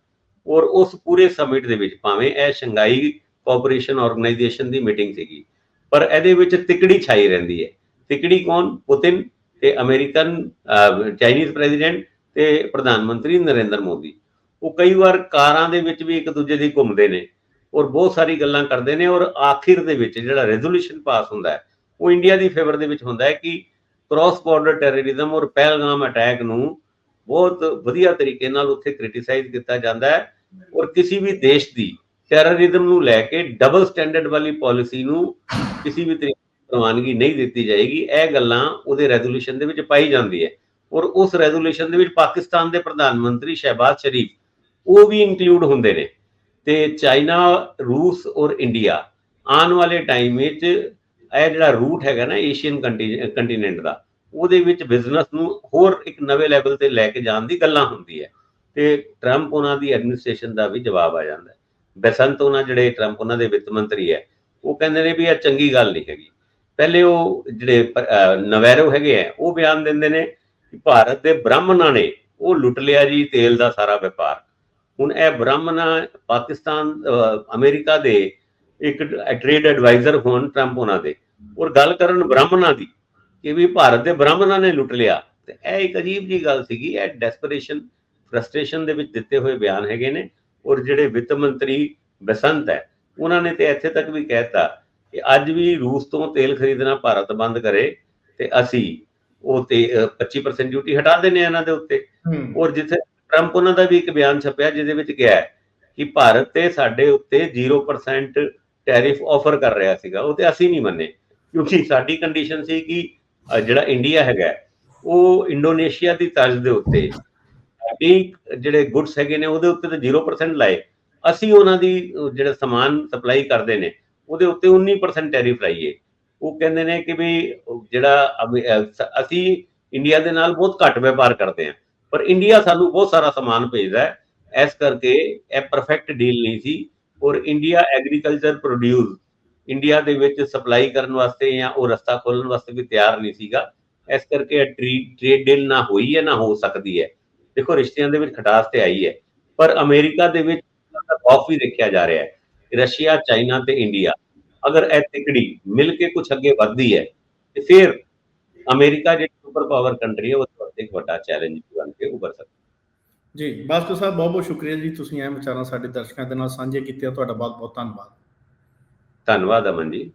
ਔਰ ਉਸ ਪੂਰੇ ਸਮਿਟ ਦੇ ਵਿੱਚ ਭਾਵੇਂ ਇਹ ਸ਼ੰਘਾਈ ਕੋਆਪਰੇਸ਼ਨ ਆਰਗੇਨਾਈਜੇਸ਼ਨ ਦੀ ਮੀਟਿੰਗ ਸੀਗੀ, ਪਰ ਇਹਦੇ ਵਿੱਚ ਤਿਕੜੀ ਛਾਈ ਰਹਿੰਦੀ ਹੈ। ਤਿਕੜੀ ਕੌਣ? ਪੁਤਿਨ ਤੇ ਅਮਰੀਕਨ ਚਾਈਨੀਜ਼ ਪ੍ਰੈਜ਼ੀਡੈਂਟ ਤੇ ਪ੍ਰਧਾਨ ਮੰਤਰੀ ਨਰਿੰਦਰ ਮੋਦੀ। ਉਹ ਕਈ ਵਾਰ ਕਾਰਾਂ ਦੇ ਵਿੱਚ ਵੀ ਇੱਕ ਦੂਜੇ ਦੀ ਘੁੰਮਦੇ ਨੇ। ਔਰ ਬਹੁਤ ਸਾਰੀ ਗੱਲਾਂ ਕਰਦੇ ਨੇ ਔਰ ਆਖਿਰ ਦੇ ਵਿੱਚ ਜਿਹੜਾ ਰੈਜ਼ੋਲੂਸ਼ਨ ਪਾਸ ਹੁੰਦਾ ਹੈ, ਉਹ ਇੰਡੀਆ ਦੀ ਫੇਵਰ ਦੇ ਵਿੱਚ ਹੁੰਦਾ ਹੈ ਕਿ ਕ੍ਰਾਸ ਬਾਰਡਰ ਟੈਰਰਿਜ਼ਮ ਔਰ ਪਹਿਲਗਾਮ ਅਟੈਕ ਨੂੰ ਬਹੁਤ ਵਧੀਆ ਤਰੀਕੇ ਨਾਲ ਉੱਥੇ ਕ੍ਰਿਟਿਸਾਈਜ਼ ਕੀਤਾ ਜਾਂਦਾ ਹੈ ਔਰ ਕਿਸੇ ਵੀ ਦੇਸ਼ ਦੀ ਟੈਰਰਿਜ਼ਮ ਨੂੰ ਲੈ ਕੇ ਡਬਲ ਸਟੈਂਡਰਡ ਵਾਲੀ ਪਾਲਿਸੀ ਨੂੰ ਕਿਸੇ ਵੀ ਤਰੀਕੇ ਦੀ ਪ੍ਰਵਾਨਗੀ ਨਹੀਂ ਦਿੱਤੀ ਜਾਏਗੀ, ਇਹ ਗੱਲਾਂ ਉਹਦੇ ਰੈਜ਼ੋਲੂਸ਼ਨ ਦੇ ਵਿੱਚ ਪਾਈ ਜਾਂਦੀ ਹੈ ਔਰ ਉਸ ਰੈਜ਼ੋਲੂਸ਼ਨ ਦੇ ਵਿੱਚ ਪਾਕਿਸਤਾਨ ਦੇ ਪ੍ਰਧਾਨ ਮੰਤਰੀ ਸ਼ਹਿਬਾਜ਼ ਸ਼ਰੀਫ ਉਹ ਵੀ ਇਨਕਲੂਡ ਹੁੰਦੇ ਨੇ। ਤੇ ਚਾਈਨਾ, ਰੂਸ ਔਰ ਇੰਡੀਆ ਆਉਣ ਵਾਲੇ ਟਾਈਮ ਵਿੱਚ ਇਹ ਜਿਹੜਾ ਰੂਟ ਹੈਗਾ ਨਾ ਏਸ਼ੀਅਨ ਕੰਟੀਨੈਂਟ ਦਾ, ਉਹਦੇ ਵਿੱਚ ਬਿਜ਼ਨਸ ਨੂੰ ਹੋਰ ਇੱਕ ਨਵੇਂ ਲੈਵਲ ਤੇ ਲੈ ਕੇ ਜਾਣ ਦੀ ਗੱਲਾਂ ਹੁੰਦੀ ਹੈ। ਤੇ ਟਰੰਪ ਉਹਨਾਂ ਦੀ ਐਡਮਿਨਿਸਟ੍ਰੇਸ਼ਨ ਦਾ ਵੀ ਜਵਾਬ ਆ ਜਾਂਦਾ ਹੈ। ਬਸੰਤ ਉਹਨਾਂ ਜਿਹੜੇ ਟਰੰਪ ਉਹਨਾਂ ਦੇ ਵਿੱਤ ਮੰਤਰੀ ਹੈ, ਉਹ ਕਹਿੰਦੇ ਨੇ ਵੀ ਇਹ ਚੰਗੀ ਗੱਲ ਨਹੀਂ ਹੈਗੀ। ਪਹਿਲੇ ਉਹ ਜਿਹੜੇ ਨਵੈਰੋ ਹੈਗੇ ਆ ਉਹ ਬਿਆਨ ਦਿੰਦੇ ਨੇ ਕਿ ਭਾਰਤ ਦੇ ਬ੍ਰਾਹਮਣਾਂ ਨੇ ਉਹ ਲੁੱਟ ਲਿਆ ਜੀ ਤੇਲ ਦਾ ਸਾਰਾ ਵਪਾਰ। ਹੁਣ ਇਹ ਬ੍ਰਾਹਮਣਾਂ ਪਾਕਿਸਤਾਨ ਅਮਰੀਕਾ ਦੇ ਇੱਕ ਟ੍ਰੇਡ ਐਡਵਾਈਜ਼ਰ ਹੋਣ ਟਰੰਪ ਉਹਨਾਂ ਦੇ। ਔਰ ਗੱਲ ਕਰਨ ਬ੍ਰਾਹਮਣਾਂ ਦੀ ਕਿ ਵੀ ਭਾਰਤ ਦੇ ਬ੍ਰਾਹਮਣਾਂ ਨੇ ਲੁੱਟ ਲਿਆ। ਤੇ ਇਹ ਇੱਕ ਅਜੀਬ ਜੀ ਗੱਲ ਸੀਗੀ ਇਹ ਡੈਸਪਰੇਸ਼ਨ ਫਰਸਟ੍ਰੇਸ਼ਨ ਦੇ ਵਿੱਚ ਦਿੱਤੇ ਹੋਏ ਬਿਆਨ ਹੈਗੇ ਨੇ। ਔਰ ਜਿਹੜੇ ਵਿੱਤ ਮੰਤਰੀ ਬਸੰਤ ਹੈ ਉਹਨਾਂ ਨੇ ਤੇ ਇੱਥੇ ਤੱਕ ਵੀ ਕਹਿਤਾ ਕਿ ਅੱਜ ਵੀ ਰੂਸ ਤੋਂ ਤੇਲ ਖਰੀਦਣਾ ਭਾਰਤ ਬੰਦ ਕਰੇ ਤੇ ਅਸੀਂ ਉਹ ਤੇ ਅਹ 25% ਡਿਊਟੀ ਹਟਾ ਦਿੰਨੇ ਆ ਇਹਨਾਂ ਦੇ ਉੱਤੇ। ਔਰ ਜਿੱਥੇ ਟਰੰਪ ਉਹਨਾਂ ਦਾ ਵੀ ਇੱਕ ਬਿਆਨ ਛਪਿਆ ਜਿਹਦੇ ਵਿੱਚ ਕਿਹਾ ਹੈ ਕਿ ਭਾਰਤ ਤੇ ਸਾਡੇ ਉੱਤੇ 0% ਟੈਰਿਫ ਆਫਰ ਕਰ ਰਿਹਾ ਸੀਗਾ, ਉਹ ਤੇ ਅਸੀਂ ਨਹੀਂ ਮੰਨੇ। ਕਿਉਂਕਿ ਸਾਡੀ ਕੰਡੀਸ਼ਨ ਸੀ ਕਿ ਜਿਹੜਾ ਇੰਡੀਆ ਹੈਗਾ, ਉਹ ਇੰਡੋਨੇਸ਼ੀਆ ਦੀ ਤਰਜ਼ ਦੇ ਉੱਤੇ ਸਾਡੀ ਜਿਹੜੇ ਗੁੱਡਸ ਹੈਗੇ ਨੇ, ਉਹਦੇ ਉੱਤੇ ਤਾਂ 0% ਲਾਏ। ਅਸੀਂ ਉਹਨਾਂ ਦੀ ਜਿਹੜਾ ਸਮਾਨ ਸਪਲਾਈ ਕਰਦੇ ਨੇ, ਉਹਦੇ ਉੱਤੇ 19% ਟੈਰਿਫ ਲਾਈਏ। ਉਹ ਕਹਿੰਦੇ ਨੇ ਕਿ ਵੀ ਜਿਹੜਾ ਅਸੀਂ ਇੰਡੀਆ ਦੇ ਨਾਲ ਬਹੁਤ ਘੱਟ ਵਪਾਰ ਕਰਦੇ ਹਾਂ। ਪਰ ਇੰਡੀਆ ਸਾਨੂੰ ਬਹੁਤ ਸਾਰਾ ਸਮਾਨ ਭੇਜਦਾ ਹੈ। ਇਸ ਕਰਕੇ ਇਹ ਪਰਫੈਕਟ ਡੀਲ ਨਹੀਂ ਸੀ। ਔਰ ਇੰਡੀਆ ਐਗਰੀਕਲਚਰ ਪ੍ਰੋਡਿਊਸ ਇੰਡੀਆ ਦੇ ਵਿੱਚ ਸਪਲਾਈ ਕਰਨ ਵਾਸਤੇ ਜਾਂ ਉਹ ਰਸਤਾ ਖੋਲਣ ਵਾਸਤੇ ਵੀ ਤਿਆਰ ਨਹੀਂ ਸੀਗਾ। ਇਸ ਕਰਕੇ ਇਹ ਟ੍ਰੇਡ ਡੀਲ ਨਾ ਹੋਈ ਹੈ, ਨਾ ਹੋ ਸਕਦੀ ਹੈ। ਦੇਖੋ, ਰਿਸ਼ਤਿਆਂ ਦੇ ਵਿੱਚ ਖਟਾਸ ਤੇ ਆਈ ਹੈ। ਪਰ ਅਮਰੀਕਾ ਦੇ ਵਿੱਚ ਖੌਫ ਵੀ ਦੇਖਿਆ ਜਾ ਰਿਹਾ ਹੈ। ਰਸ਼ੀਆ ਚਾਈਨਾ ਤੇ ਇੰਡੀਆ ਅਗਰ ਇਹ ਤਿਕੜੀ ਮਿਲ ਕੇ ਕੁਝ ਅੱਗੇ ਵੱਧਦੀ ਹੈ, ਤੇ ਫਿਰ ਅਮਰੀਕਾ ਜਿਹੜੀ ਸੁਪਰ ਪਾਵਰ ਕੰਟਰੀ ਹੈ ਉਹ ਵਾਸਤੇ ਇੱਕ ਵੱਡਾ ਚੈਲੰਜ ਬਣ ਕੇ ਉੱਭਰ ਸਕਦਾ। ਜੀ ਬਾਸਕੋ ਸਾਹਿਬ ਬਹੁਤ ਬਹੁਤ ਸ਼ੁਕਰੀਆ ਜੀ ਤੁਸੀਂ ਇਹ ਵਿਚਾਰਾਂ ਸਾਡੇ ਦਰਸ਼ਕਾਂ ਦੇ ਨਾਲ ਸਾਂਝੇ ਕੀਤੀਆਂ ਤੁਹਾਡਾ ਬਹੁਤ ਬਹੁਤ ਧੰਨਵਾਦ। ਧੰਨਵਾਦ ਅਮਨ ਜੀ।